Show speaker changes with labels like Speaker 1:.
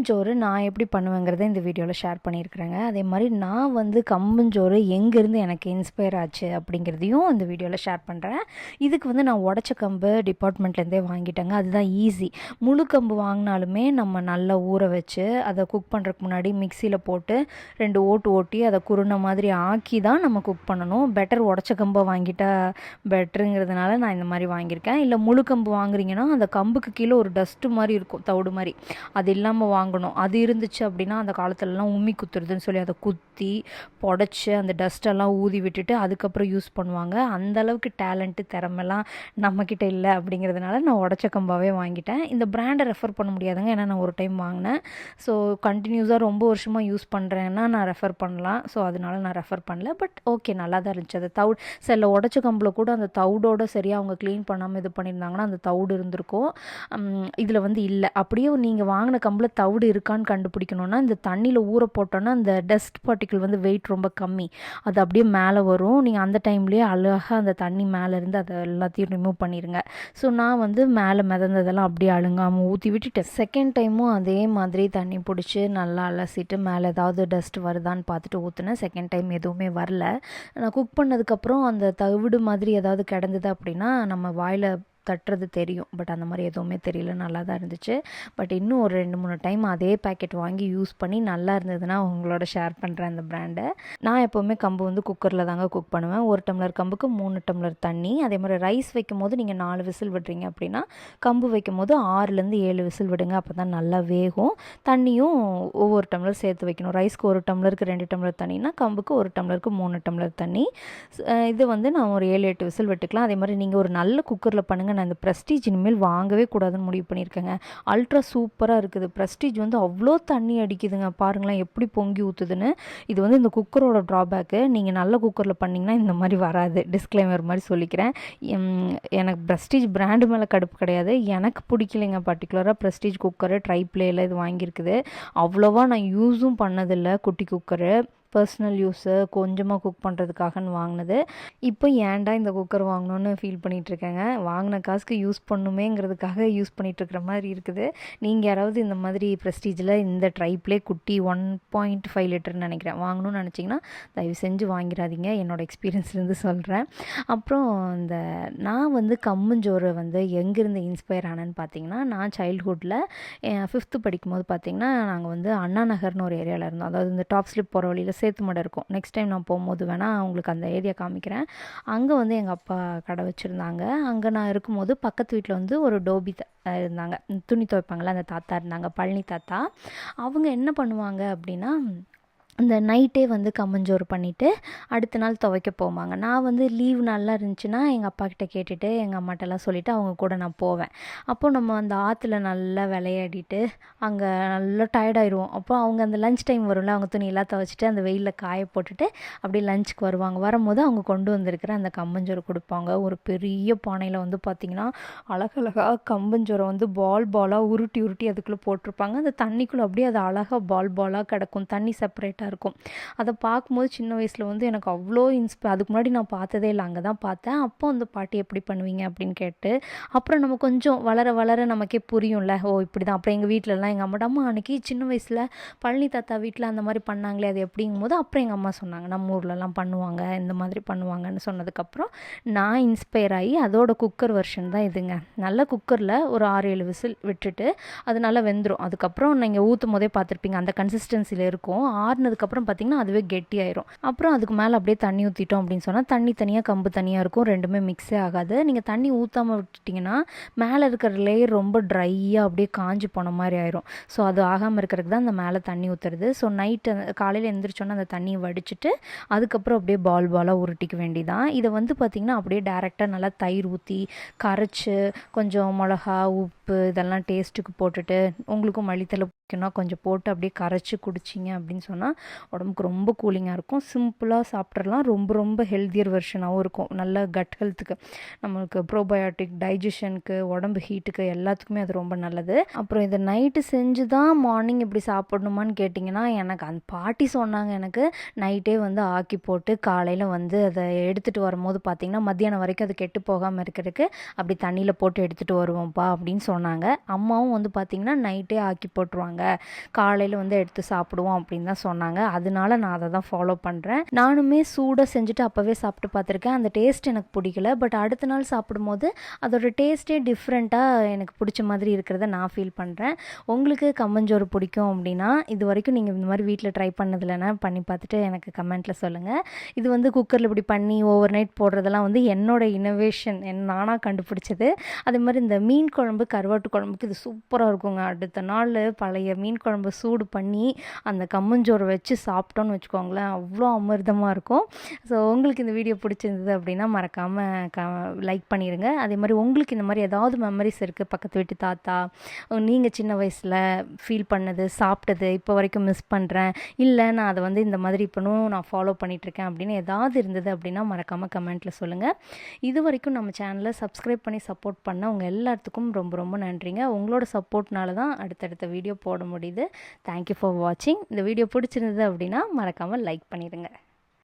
Speaker 1: நான் எப்படி பண்ணுவேங்கிறத இந்த வீடியோவில் ஷேர் பண்ணியிருக்கிறேங்க. அதே மாதிரி நான் வந்து கம்பஞ்சோறு எங்கேருந்து எனக்கு இன்ஸ்பயர் ஆச்சு அப்படிங்கிறதையும் இந்த வீடியோவில் ஷேர் பண்ணுறேன் இதுக்கு வந்து நான் உடச்ச கம்பு டிபார்ட்மெண்ட்லேருந்தே வாங்கிட்டேங்க. அதுதான் ஈஸி முழு கம்பு வாங்கினாலுமே நம்ம நல்லா ஊற வச்சு அதை குக் பண்ணுறதுக்கு முன்னாடி மிக்சியில் போட்டு ரெண்டு ஓட்டு ஓட்டி அதை குருணை மாதிரி ஆக்கி தான் நம்ம குக் பண்ணணும். பெட்டர் உடச்ச கம்பை வாங்கிட்டா பெட்டருங்கிறதுனால நான் இந்த மாதிரி வாங்கியிருக்கேன். இல்லை முழு கம்பு வாங்குறீங்கன்னா அந்த கம்புக்கு கீழே ஒரு டஸ்ட்டு மாதிரி இருக்கும் தவிடு மாதிரி. அது இல்லாமல் வாங்கணும். அது இருந்துச்சு அப்படின்னா அந்த காலத்துலலாம் உம்மி குத்துறதுன்னு சொல்லி அதை குத்தி புடச்சி அந்த டஸ்ட்டெல்லாம் ஊதி விட்டுட்டு அதுக்கப்புறம் யூஸ் பண்ணுவாங்க. அந்த அளவுக்கு டேலண்ட்டு திறமெல்லாம் நம்மக்கிட்ட இல்லை அப்படிங்கிறதுனால நான் உடச்ச கம்பாவே வாங்கிட்டேன். இந்த பிராண்டை ரெஃபர் பண்ண முடியாதுங்க. ஏன்னா நான் ஒரு டைம் வாங்கினேன். ஸோ கண்டினியூஸாக ரொம்ப வருஷமாக யூஸ் பண்ணுறேன்னா நான் ரெஃபர் பண்ணலாம். ஸோ அதனால நான் ரெஃபர் பண்ணல. பட் ஓகே நல்லா தான் இருந்துச்சு. அது தவுட் சில உடச்ச கம்பில் கூட அந்த தவுடோட சரியாக அவங்க க்ளீன் பண்ணாமல் இது பண்ணியிருந்தாங்கன்னா அந்த தவுடு இருந்திருக்கும். இதில் வந்து இல்லை. அப்படியே நீங்கள் வாங்கின கம்பில் தவிடு இருக்கான்னு கண்டுபிடிக்கணுன்னா இந்த தண்ணியில் ஊற போட்டோன்னா அந்த டஸ்ட் பார்ட்டிக்கிள் வந்து வெயிட் ரொம்ப கம்மி. அது அப்படியே மேலே வரும். நீங்கள் அந்த டைம்லேயே அழகாக அந்த தண்ணி மேலே இருந்து அதை எல்லாத்தையும் ரிமூவ் பண்ணிடுங்க ஸோ நான் வந்து மேலே மிதந்ததெல்லாம் அப்படியே அழுங்காமல் ஊற்றி விட்டுட்டேன். செகண்ட் டைமும் அதே மாதிரி தண்ணி பிடிச்சி நல்லா அலசிட்டு மேலே ஏதாவது டஸ்ட் வருதான்னு பார்த்துட்டு ஊற்றுனேன் செகண்ட் டைம் எதுவுமே வரல. நான் குக் பண்ணதுக்கப்புறம் அந்த தவிடு மாதிரி ஏதாவது கிடந்தது அப்படின்னா நம்ம வாயில் தட்டுறது தெரியும். பட் அந்த மாதிரி எதுவுமே தெரியல. நல்லா தான் இருந்துச்சு. பட் இன்னும் ஒரு ரெண்டு மூணு டைம் அதே பேக்கெட் வாங்கி யூஸ் பண்ணி நல்லா இருந்ததுன்னா உங்களோட ஷேர் பண்ணுறேன் அந்த பிராண்டை நான் எப்போவுமே கம்பு வந்து குக்கரில் தாங்க குக் பண்ணுவேன். ஒரு டம்ளர் கம்புக்கு மூணு டம்ளர் தண்ணி. அதே மாதிரி ரைஸ் வைக்கும் போது நீங்கள் நாலு விசில் விடுறீங்க அப்படின்னா கம்பு வைக்கும் போது ஆறுலேருந்து ஏழு விசில் விடுங்க. அப்போ தான் நல்லா வேகும். தண்ணியும் ஒவ்வொரு டம்ளர் சேர்த்து வைக்கணும். ரைஸ்க்கு ஒரு டம்ளருக்கு ரெண்டு டம்ளர் தண்ணினா கம்புக்கு ஒரு டம்ளருக்கு மூணு டம்ளர் தண்ணி. இது வந்து நான் ஒரு ஏழு எட்டு விசில் விட்டுக்கலாம். அதே மாதிரி நீங்கள் ஒரு நல்ல குக்கரில் பண்ணுங்கள் நான் இந்த ப்ரெஸ்டீஜ் இனிமேல் வாங்கவே கூடாதுன்னு முடிவு பண்ணியிருக்கேங்க. அல்ட்ரா சூப்பராக இருக்குது. ப்ரெஸ்டீஜ் வந்து அவ்வளோ தண்ணி அடிக்குதுங்க. பாருங்களேன் எப்படி பொங்கி ஊற்றுதுன்னு இது வந்து இந்த குக்கரோட ட்ராபேக்கு நீங்கள் நல்ல குக்கரில் பண்ணிங்கன்னா இந்த மாதிரி வராது. டிஸ்க்ளைமர் மாதிரி சொல்லிக்கிறேன். எனக்கு ப்ரெஸ்டீஜ் பிராண்டு மேலே கடுப்பு கிடையாது. எனக்கு பிடிக்கலைங்க. பர்டிகுலராக ப்ரெஸ்டீஜ் குக்கரு ட்ரை பிளேயில் இது வாங்கியிருக்குது. அவ்வளோவா நான் யூஸும் பண்ணதில்லை. குட்டி குக்கரு பர்சனல் யூஸு கொஞ்சமாக குக் பண்ணுறதுக்காகன்னு வாங்கினது. இப்போ ஏன்டா இந்த குக்கர் வாங்கணுன்னு ஃபீல் பண்ணிகிட்ருக்கேங்க வாங்கின காசுக்கு யூஸ் பண்ணுமேங்கிறதுக்காக யூஸ் பண்ணிகிட்ருக்கிற மாதிரி இருக்குது. நீங்கள் யாராவது இந்த மாதிரி ப்ரெஸ்டீஜில் இந்த ட்ரைப்லே குட்டி ஒன் பாயிண்ட் ஃபைவ் லிட்டர்னு நினைக்கிறேன். வாங்கணும்னு நினச்சிங்கன்னா தயவு செஞ்சு வாங்கிடாதீங்க. என்னோடய எக்ஸ்பீரியன்ஸ்லேருந்து சொல்கிறேன் அப்புறம் இந்த நான் வந்து கம்மஞ்சோறு வந்து எங்கேருந்து இன்ஸ்பயர் ஆனேன்னு பார்த்தீங்கன்னா நான் சைல்ட்ஹுட்டில் ஃபிஃப்த்து படிக்கும்போது பார்த்தீங்கன்னா நாங்கள் வந்து அண்ணா நகர்னு ஒரு ஏரியாவில் இருந்தோம். அதாவது இந்த டாப் ஸ்லிப் போகிற வழியில் சேத்து மடை இருக்கும். நெக்ஸ்ட் டைம் நான் போகும்போது வேணால் உங்களுக்கு அந்த ஏரியா காமிக்கிறேன். அங்கே வந்து எங்கள் அப்பா கடை வச்சுருந்தாங்க. அங்கே நான் இருக்கும்போது பக்கத்து வீட்டில் வந்து ஒரு டோபி இருந்தாங்க. துணி துவைப்பாங்களே அந்த தாத்தா இருந்தாங்க பழனி தாத்தா. அவங்க என்ன பண்ணுவாங்க அப்படின்னா அந்த நைட்டே வந்து கம்மஞ்சோறு பண்ணிவிட்டு அடுத்த நாள் துவைக்க போவாங்க. நான் வந்து லீவ் நல்லா இருந்துச்சுன்னா எங்கள் அப்பா கிட்ட கேட்டுட்டு எங்கள் அம்மாட்டெல்லாம் சொல்லிவிட்டு அவங்க கூட நான் போவேன். அப்போது நம்ம அந்த ஆற்றுல நல்லா விளையாடிட்டு அங்கே நல்லா டயர்டாயிடுவோம் அப்போ அவங்க அந்த லஞ்ச் டைம் வரும்ல அவங்க துணியெல்லாம் துவைச்சிட்டு அந்த வெயிலில் காய போட்டுட்டு அப்படியே லஞ்சுக்கு வருவாங்க. வரும்போது அவங்க கொண்டு வந்திருக்கிற அந்த கம்பஞ்சோறு கொடுப்பாங்க. ஒரு பெரிய பானையில் வந்து பார்த்திங்கன்னா அழகழகாக கம்பஞ்சோரை வந்து பால் பாலாக உருட்டி உருட்டி அதுக்குள்ளே போட்டிருப்பாங்க. அந்த தண்ணிக்குள்ளே அப்படியே அது அழகாக பால் பாலாக கிடக்கும். தண்ணி செப்பரேட்டாக இருக்கும். அதை பார்க்கும்போது சின்ன வயசில் வந்து எனக்கு அவ்வளோ இன்ஸ்ப அதுக்கு முன்னாடி நான் பார்த்ததே இல்லை அங்கே தான் பார்த்தேன். அப்போ அந்த பாட்டி எப்படி பண்ணுவீங்க அப்படின்னு கேட்டு அப்புறம் நம்ம கொஞ்சம் வளர வளர நமக்கே புரியும்ல ஓ இப்படி தான் அப்புறம் எங்கள் வீட்டிலலாம் எங்கள் அம்மா அன்னைக்கு அன்றைக்கி சின்ன வயசில் பழனி தாத்தா வீட்டில் அந்த மாதிரி பண்ணாங்களே அது எப்படிங்கும் போது அப்புறம் எங்கள் அம்மா சொன்னாங்க நம்ம ஊர்லலாம் பண்ணுவாங்க இந்த மாதிரி பண்ணுவாங்கன்னு சொன்னதுக்கப்புறம் நான் இன்ஸ்பயர் ஆகி அதோட குக்கர் வெர்ஷன் தான் இதுங்க. நல்ல குக்கரில் ஒரு ஆறு ஏழு விசில் விட்டுட்டு அது நல்லா வெந்துடும் அதுக்கப்புறம் நீங்கள் ஊற்றும் போதே பார்த்துருப்பீங்க அந்த கன்சிஸ்டன்சியில் இருக்கும். ஆறுனதுக்கு அதுக்கப்புறம் பார்த்திங்கன்னா அதுவே கெட்டி ஆயிரும். அப்புறம் அதுக்கு மேலே அப்படியே தண்ணி ஊற்றிட்டோம் அப்படின்னு சொன்னால் தண்ணி தனியாக கம்பு தனியாக இருக்கும். ரெண்டுமே மிக்ஸே ஆகாது. நீங்கள் தண்ணி ஊற்றாமல் விட்டுட்டிங்கன்னா மேலே இருக்கிற லேயர் ரொம்ப ட்ரையாக அப்படியே காஞ்சி போன மாதிரி ஆயிரும். ஸோ அது ஆகாமல் இருக்கிறதுக்கு தான் அந்த மேலே தண்ணி ஊற்றுறது ஸோ நைட்டு காலையில் எழுந்திரிச்சோன்னே அந்த தண்ணியை வடிச்சிட்டு அதுக்கப்புறம் அப்படியே பால் பாலாக உருட்டிக்க வேண்டிதான். இதை வந்து பார்த்திங்கன்னா அப்படியே டேரெக்டாக நல்லா தயிர் ஊற்றி கரைச்சி கொஞ்சம் மிளகா உப்பு இதெல்லாம் டேஸ்ட்டுக்கு போட்டுட்டு உங்களுக்கும் மளித்தலை பிடிக்கும்னா கொஞ்சம் போட்டு அப்படியே கரைச்சி குடிச்சிங்க அப்படின்னு சொன்னால் உடம்புக்கு ரொம்ப கூலிங்காக இருக்கும். சிம்பிளாக சாப்பிட்றலாம் ரொம்ப ரொம்ப ஹெல்த்தியர் வெர்ஷனாகவும் இருக்கும். நல்ல கட் ஹெல்த்துக்கு நம்மளுக்கு ப்ரோபயோட்டிக் டைஜஷனுக்கு உடம்பு ஹீட்டுக்கு எல்லாத்துக்குமே அது ரொம்ப நல்லது. அப்புறம் இதை நைட்டு செஞ்சு தான் மார்னிங் இப்படி சாப்பிடணுமான்னு கேட்டிங்கன்னா எனக்கு அந்த பாட்டி சொன்னாங்க எனக்கு நைட்டே வந்து ஆக்கி போட்டு காலையில் வந்து அதை எடுத்துகிட்டு வரும்போது பார்த்திங்கன்னா மத்தியானம் வரைக்கும் அது கெட்டு போகாமல் இருக்கிறதுக்கு அப்படி தண்ணியில் போட்டு எடுத்துகிட்டு வருவோம்ப்பா அப்படின்னு சொன்னாங்க. அம்மாவும் வந்து பார்த்திங்கன்னா நைட்டே ஆக்கி போட்டுருவாங்க. சொன்னாங்க காலையில் வந்து எடுத்து சாப்பிடுவோம் அப்படின்னு தான் சொன்னாங்க. அதனால நான் அதை தான் ஃபாலோ பண்ணுறேன் நானுமே சூடாக செஞ்சுட்டு அப்போவே சாப்பிட்டு பார்த்துருக்கேன். அந்த டேஸ்ட் எனக்கு பிடிக்கல. பட் அடுத்த நாள் சாப்பிடும்போது அதோட டேஸ்ட்டே டிஃப்ரெண்ட்டாக எனக்கு பிடிச்ச மாதிரி இருக்கிறத நான் ஃபீல் பண்ணுறேன் உங்களுக்கு கம்மஞ்சோறு பிடிக்கும் அப்படின்னா இது வரைக்கும் நீங்கள் இந்த மாதிரி வீட்டில் ட்ரை பண்ணதில்லைன்னா பண்ணி பார்த்துட்டு எனக்கு கமெண்ட்டில் சொல்லுங்கள் இது வந்து குக்கரில் இப்படி பண்ணி ஓவர் நைட் போடுறதெல்லாம் வந்து என்னோட இனோவேஷன் என் நானாக கண்டுபிடிச்சது. அதே மாதிரி இந்த மீன் குழம்பு கருவாட்டு குழம்புக்கு இது சூப்பராக இருக்குங்க. அடுத்த நாள் பழைய மீன் குழம்பு சூடு பண்ணி அந்த கம்மஞ்சோறு வச்சு சாப்பிட்டோன்னு வச்சுக்கோங்களேன். அவ்வளோ அமிர்தமாக இருக்கும். ஸோ உங்களுக்கு இந்த வீடியோ பிடிச்சிருந்தது அப்படின்னா மறக்காமல் க லைக் பண்ணிடுங்க அதே மாதிரி உங்களுக்கு இந்த மாதிரி ஏதாவது மெமரிஸ் இருக்குது பக்கத்து வீட்டு தாத்தா நீங்கள் சின்ன வயசில் ஃபீல் பண்ணது சாப்பிட்டது இப்போ வரைக்கும் மிஸ் பண்ணுறேன் இல்லை நான் அதை வந்து இந்த மாதிரி இப்போனும் நான் ஃபாலோ பண்ணிகிட்ருக்கேன் அப்படின்னு ஏதாவது இருந்தது அப்படின்னா மறக்காமல் கமெண்ட்டில் சொல்லுங்கள் இது வரைக்கும் நம்ம சேனலை சப்ஸ்கிரைப் பண்ணி சப்போர்ட் பண்ண உங்கள் எல்லாத்துக்கும் ரொம்ப ரொம்ப நன்றிங்க. உங்களோட சப்போர்ட்னால தான் அடுத்தடுத்த வீடியோ போட முடியுது தேங்க்யூ ஃபார் வாட்சிங் இந்த வீடியோ பிடிச்சிருந்தது அப்படின்னா மறக்காமல் லைக் பண்ணிடுங்க.